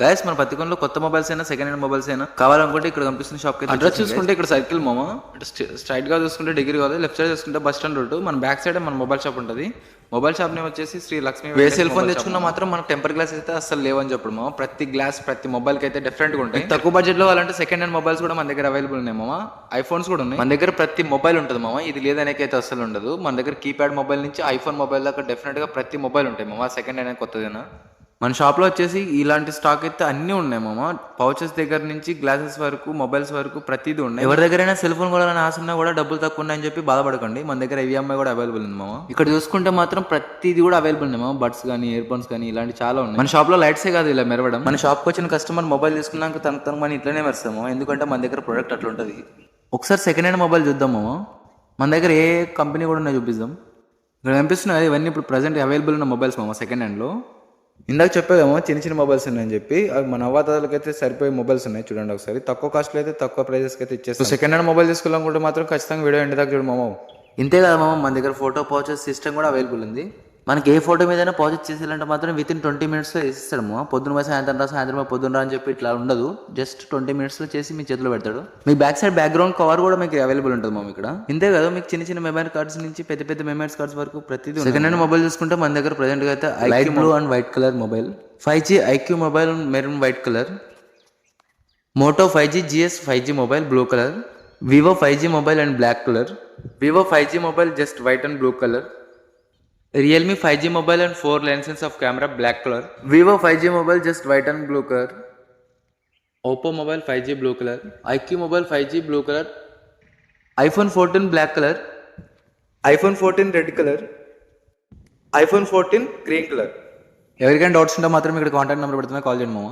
Guys మన పత్తికొండలో కొత్త mobiles అయినా సెకండ్ హ్యాండ్ మొబైల్స్ అయినా కావాలనుకుంటే ఇక్కడ కనిపిస్తున్న షాప్ అడ్రస్ చూసుకుంటే ఇక్కడ సర్కిల్ మామ. స్ట్రైట్గా చూసుకుంటే డిగ్రీ కాదు లెఫ్ట్ సైడ్ చూసుకుంటే బస్ స్టాండ్ రోడ్ మన బ్యాక్ సైడ్ మన మొబైల్ షాప్ ఉంటుంది. మొబైల్ షాప్ నేమ్ వచ్చేసి శ్రీ లక్ష్మి వే సెల్ ఫోన్ తెచ్చుకున్నా మాత్రం మనకు టెంపర్ గ్లాస్ అయితే అసలు లేవని చెప్పడం మామ. ప్రతి గ్లాస్ ప్రతి మొబైల్కి అయితే డిఫరెంట్గా ఉంటాయి. తక్కువ బడ్జెట్లో వాళ్ళంటే సెకండ్ హ్యాండ్ మొబైల్స్ కూడా మన దగ్గర అవైలబుల్ ఉన్నాయి మామ. ఐఫోన్స్ కూడా ఉన్నాయి. మన దగ్గర ప్రతి మొబైల్ ఉంటుంది మామ. ఇది లేదనేకి అయితే అసలు ఉండదు. మన దగ్గర కీప్యాడ్ మొబైల్ నుంచి ఐఫోన్ మొబైల్ దాకా డెఫినెట్గా ప్రతి మొబైల్ ఉంటాయి మామ. సెకండ్ హ్యాండ్ కొత్తదేనా. మన షాప్లో వచ్చేసి ఇలాంటి స్టాక్ అయితే అన్నీ ఉన్నాయి మామ. పౌచెస్ దగ్గర నుంచి గ్లాసెస్ వరకు మొబైల్స్ వరకు ప్రతిదీ ఉన్నాయి. ఎవరి దగ్గరైనా సెల్ ఫోన్ కూడా ఆశ ఉన్నా కూడా డబ్బులు తక్కువ ఉన్నాయని చెప్పి బాధపడకండి. మన దగ్గర ఈఎంఐ కూడా అవైలబుల్ ఉంది మామ. ఇక్కడ చూసుకుంటే మాత్రం ప్రతిదీ కూడా అవైలబుల్ ఉన్నాయి మామ. బడ్స్ కానీ ఇయర్ ఫోన్స్ కానీ ఇలాంటి చాలా ఉన్నాయి. మన షాప్లో లైట్సే కాదు ఇలా మెరవడం. మన షాప్కి వచ్చిన కస్టమర్ మొబైల్ తీసుకున్నాక తన తన మనం ఇట్లనే మెరుస్తాము ఎందుకంటే మన దగ్గర ప్రొడక్ట్ అట్లా ఉంటుంది. ఒకసారి సెకండ్ హ్యాండ్ మొబైల్ చూద్దాం మామ. మన దగ్గర ఏ కంపెనీ కూడా ఉన్నాయో చూపిద్దాం. ఇక్కడ కనిపిస్తున్నాయి ఇవన్నీ ఇప్పుడు ప్రజెంట్ అవైలబుల్ ఉన్న మొబైల్స్ మామ సెకండ్ హ్యాండ్లో ఇందాక చెప్పేదేమో చిన్న చిన్న మొబైల్స్ ఉన్నాయని చెప్పి అవి మన అవాతాలకు అయితే సరిపోయే మొబైల్స్ ఉన్నాయి చూడండి ఒకసారి. తక్కువ కాస్ట్లో అయితే తక్కువ ప్రైజెస్కి అయితే ఇచ్చేస్తాం. సెకండ్ హ్యాండ్ మొబైల్ తీసుకోవాలనుకుంటే మాత్రం ఖచ్చితంగా వీడియో ఎండ్ దాకా చూడు మామ. ఇంతే కదా మామ మన దగ్గర ఫోటో పౌచెస్ సిస్టమ్ కూడా అవైలబుల్ ఉంది. మనకి ఏ ఫోటో మీదైనా పౌచెస్ చేసేయాలంటే మాత్రం విత్ ఇన్ ట్వంటీ మినిట్స్లో వేసిస్తాడు మామ పొద్దున సాయంత్రం రా సాయంత్రం పొద్దున రా అని చెప్పి ఇట్లా ఉండదు. జస్ట్ ట్వంటీ మినిట్స్లో చేసి మీ చేతిలో పెడతాడు. మీ బ్యాక్ సైడ్ బ్యాక్గ్రౌండ్ కవర్ కూడా మీకు అవైలబుల్ ఉంటుంది మామ ఇక్కడ. ఇంతే కదా మీకు చిన్న చిన్న మెమరీ కార్డ్స్ నుంచి పెద్ద పెద్ద మెమరీ కార్డ్స్ వరకు ప్రతిదీ సెకండ్ హ్యాండ్ మొబైల్ చూసుకుంటే మన దగ్గర ప్రజెంట్గా అయితే light blue and white colour mobile five G iQOO mobile maroon white colour Moto five G GS five G mobile blue colour Vivo five G mobile and black colour Vivo five G mobile just white and blue colour Realme five G mobile and four lenses of camera black colour Vivo five G mobile just white and blue colour Oppo mobile five G blue colour iQOO mobile five G blue colour iPhone fourteen black colour iPhone fourteen red colour iPhone fourteen green colour ఎవరికైనా doubts ఉంటే మాత్రం ఇక్కడ contact number పెడుతున్నా call చేయండి మామ.